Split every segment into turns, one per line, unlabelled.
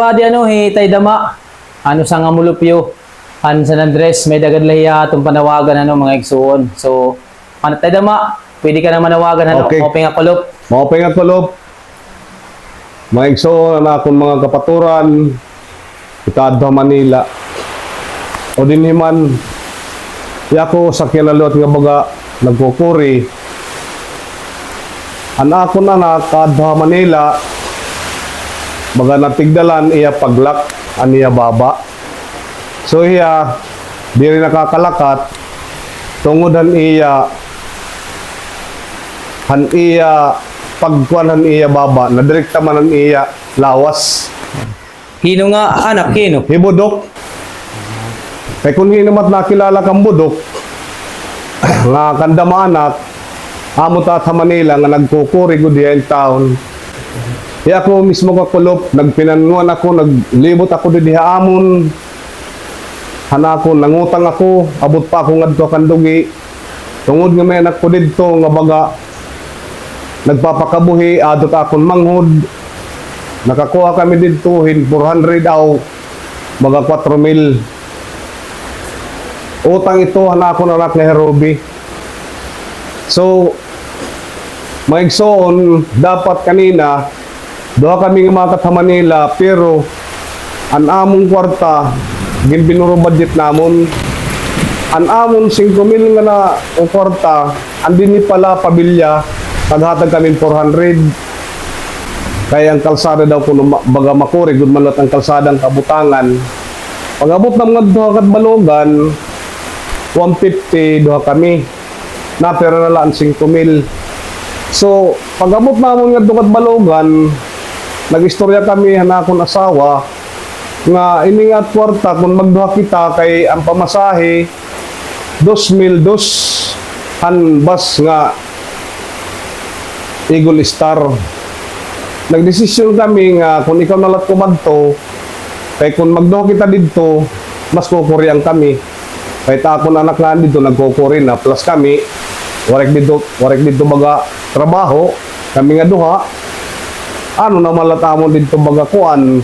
Padi ano, hitay dama. Ano sa nga mulupyo. Ano San Andres, may dagad lahiya itong panawagan ano, mga igsuon. So, ano tay dama, pwede ka na manawagan ano,
Okay.
okay. nga kulop.
Maupay nga kulop. Mga igsoon na akong mga kapaturan. Itadwa Manila. O din himan. Yako sa kinalot nga baga nagkukuri. An ako na na kadwa Manila. Baga natigdalan iya paglak aniya baba. So iya di rin nakakalakat tungodan iya han iya pagkuan han iya baba na direkta man han iya lawas
Hino nga anak, hino.
hibudok kay kung hinumat nakilala kang budok nga kanda maanak amo ta sa Manila nga nagkukuri ko diya in town Kaya ako mismo kakulop, nagpinanuan ako, naglibot ako di diha amon. Hana ako, nangutang ako, abot pa ako ngadto kandugi. Tungod nga may anak ko dito nga baga nagpapakabuhi adot akon manghod. Nakakuha kami dito hin 400 aw baga 4 mil. Utang ito hana ako na rak ni. So, maigsoon, dapat kanina, doha kami nga makat sa Manila, pero an among kwarta, gin binuro budget namon, an amon 5 mil nga na o kwarta, andin ni pala pabilya, naghatag kami 400. Kaya ang kalsada daw ma- baga makuri, gud manot ang kalsadang kabutangan. Pag-abot ng mga duha kat balogan, 150 duha kami. Na pero na lang 5 mil. So, pag-abot namon nga duha kat balogan, nagistorya kami hanakon asawa nga ini nga at kwarta kung magduha kita kay ang pamasahe 2,000 dos han bus nga Eagle Star. Nagdesisyon kami nga kung ikaw nalat kumadto kay kung magduha kita dito mas kukuryang kami. Kay ta akong anak nga dito nagkukuri na. Plus kami warek dito warek dito baga trabaho kami nga duha ano na malatamon dito baga kuan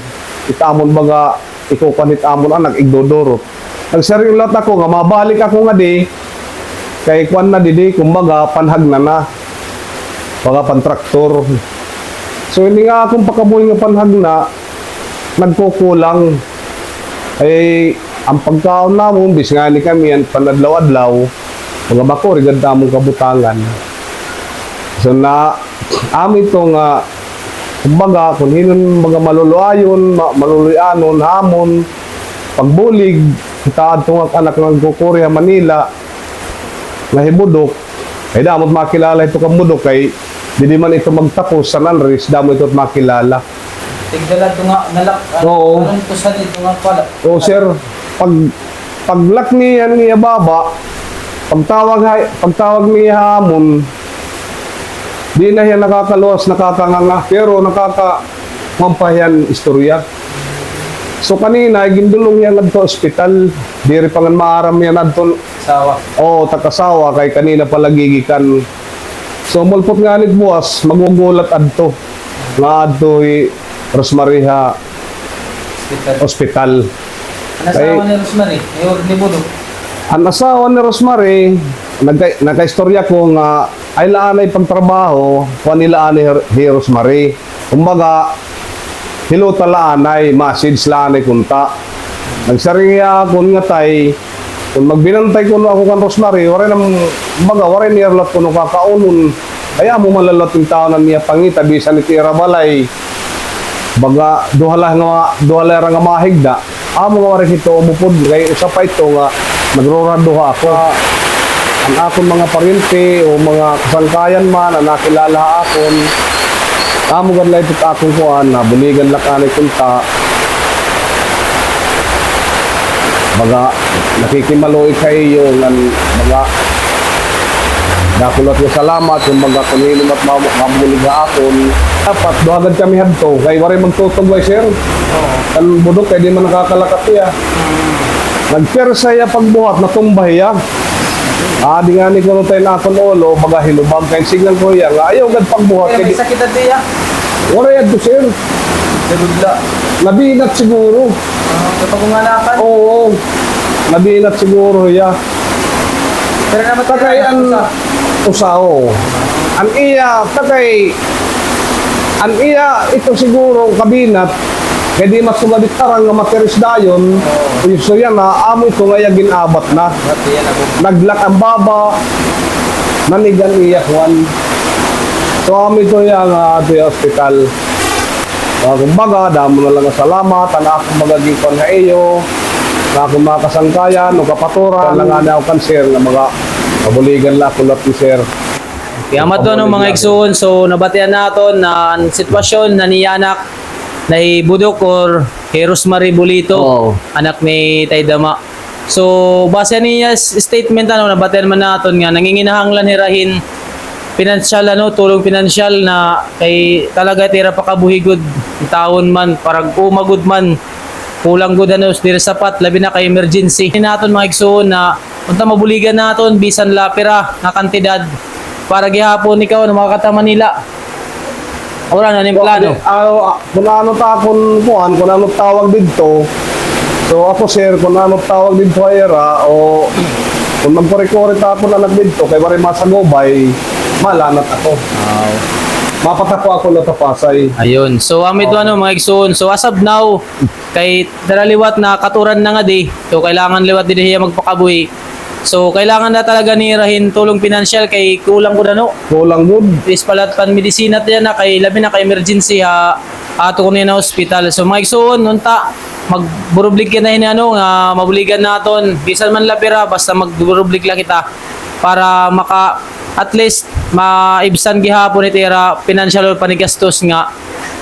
itamon baga ikukanit amon anak igdodoro nagsari ulat ako nga mabalik ako nga di kay kuan na didi kumbaga panhag na na. Baga pantraktor so hindi nga akong pakabuhi nga panhag na nagkukulang. Ay ang pagkaon namon bis nga ni kami ang panadlaw-adlaw mga bako rigad tamong kabutangan. So na ami to nga kumbaga kung hinon mga maluluayon ma- maluluyanon hamon pagbulig kita adto nga anak ng Kukuria Manila nga hibudok ay damot makilala ito kang budok kay di man ito magtapos sa nanris damo ito makilala
Tigdala ito nga, nalak.
Oo.
Anong tusan ito nga pala?
O sir, pag paglak ni ano niya baba, pagtawag hay, pagtawag ni hamon, di na yan nakakaluwas, nakakanganga, pero nakaka mampayan istorya. So kanina, gindulong yan nagto ospital, di rin pangan maaram yan nagto,
Sawa.
o takasawa, kay kanina pala gigikan. So mulpot nga nit buwas, magugulat adto. Nga adto Rosmaria
Hospital.
Hospital.
Ano sa ni? Mayor ni Budok.
Ang asawa ni Rosemary, nagka, nagka-istorya ko nga ay laanay pagtrabaho, kung nila ni, ni Rosemary. Kumbaga, hilo talaanay, message laanay kunta. Nagsaringa ako nga tay, kung magbinantay ko ako kan Rosemary, wala nang, kumbaga, wala niya lat ko no kakaunon. Kaya mo malalat yung tao na niya pangita, bisa ni Tira Balay. Baga, duhala nga, duhala nga mahigda. Amo nga rin ito, umupod. Kaya isa pa ito nga, nagruraduha ako. Ang akong mga paryente o mga kasangkayan man na nakilala akon. Amo gan lang ito akong kuhan na buligan lang kanay kunta. Baga, nakikimaloy kayo nga baga, Dakulat nga salamat yung mga kulinom at mamulig nga akon. Dapat, duhagad kami hadto. Kay waray magtutog ba, sir? Kan budok, kaya di man nakakalakat niya. Nag-share saya pagbuhat, natumbay ya. Ah, di nga ni ko tayo na akon ulo, baga hinubag kay signal ko ya. Nga ayaw gad pagbuhat.
Kaya may sakit na diya.
wala yan to, sir.
Nagudla.
Nabinat siguro.
Kapag kumanapan.
Oo. Nabinat siguro ya.
Pero naman
Takay an usao. An iya takay an iya ito siguro kabinat kaya di mas sumabit tarang nga materis dayon oh. so yan na amo ito nga ginabat na. Naglak ang baba nanigan iya kwan so amo ito yung uh, ito yung hospital. Uh, kumbaga damo na lang ang salamat ana akong magagikon nga iyo na akong mga kasangkayan o kapaturan. Lang nga na ako kanser nga mga kabuligan lang ako ni sir.
Kaya mato no mga igsoon, so nabatian naton na ang sitwasyon na niyanak na Budok or kay Rosemary Bulito,
Oo.
anak ni Taydama. So base niya s- statement ano nabatian man naton nga nanginginahanglan hirahin pinansyal ano tulong pinansyal na kay talaga tira pa kabuhigod taon man parang umagod man kulang gud ano diri sapat labi na kay emergency naton mga igsoon na unta mabuligan naton bisan lapira nga kantidad para gihapon ikaw na makakata Manila wala na ning plano
Ano, kung ano ta kung kuan, kung ano tawag dito. So ako sir, kung ano tawag dito era o kung magkore-kore ta ako na dito kay bari masagobay, malanat ako. Mapatako ako na tapasay.
Ayun. So amit
Oh.
ano mga igsoon. So as of now kay daraliwat na katuran na nga di. So kailangan liwat din siya magpakabuhi. So kailangan na talaga ni rahin tulong pinansyal kay kulang ko na no.
Kulang good.
Is palat pan medisina tiyan na kay labi na kay emergency ha ato ko na hospital. So mga igsoon nunta magburublik ka na hin ano nga mabuligan naton bisan man lapira basta magburublik lang kita para maka at least maibsan gihapon ni tira financial or panigastos nga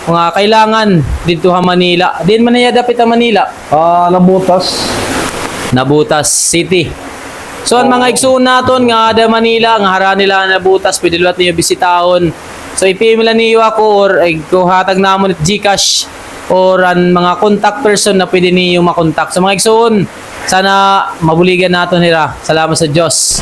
mga kailangan dito ha Manila. Din man niya dapat ha Manila.
Ah, nabutas.
Nabutas City. So ang mga igsoon naton nga ada Manila nga hara nila nabutas pwede luwat niyo bisitahon. So ipimila niyo ako or ay kuhatag namon at GCash or ang mga contact person na pwede niyo makontak. So mga igsoon, sana mabuligan naton nila. Salamat sa Diyos.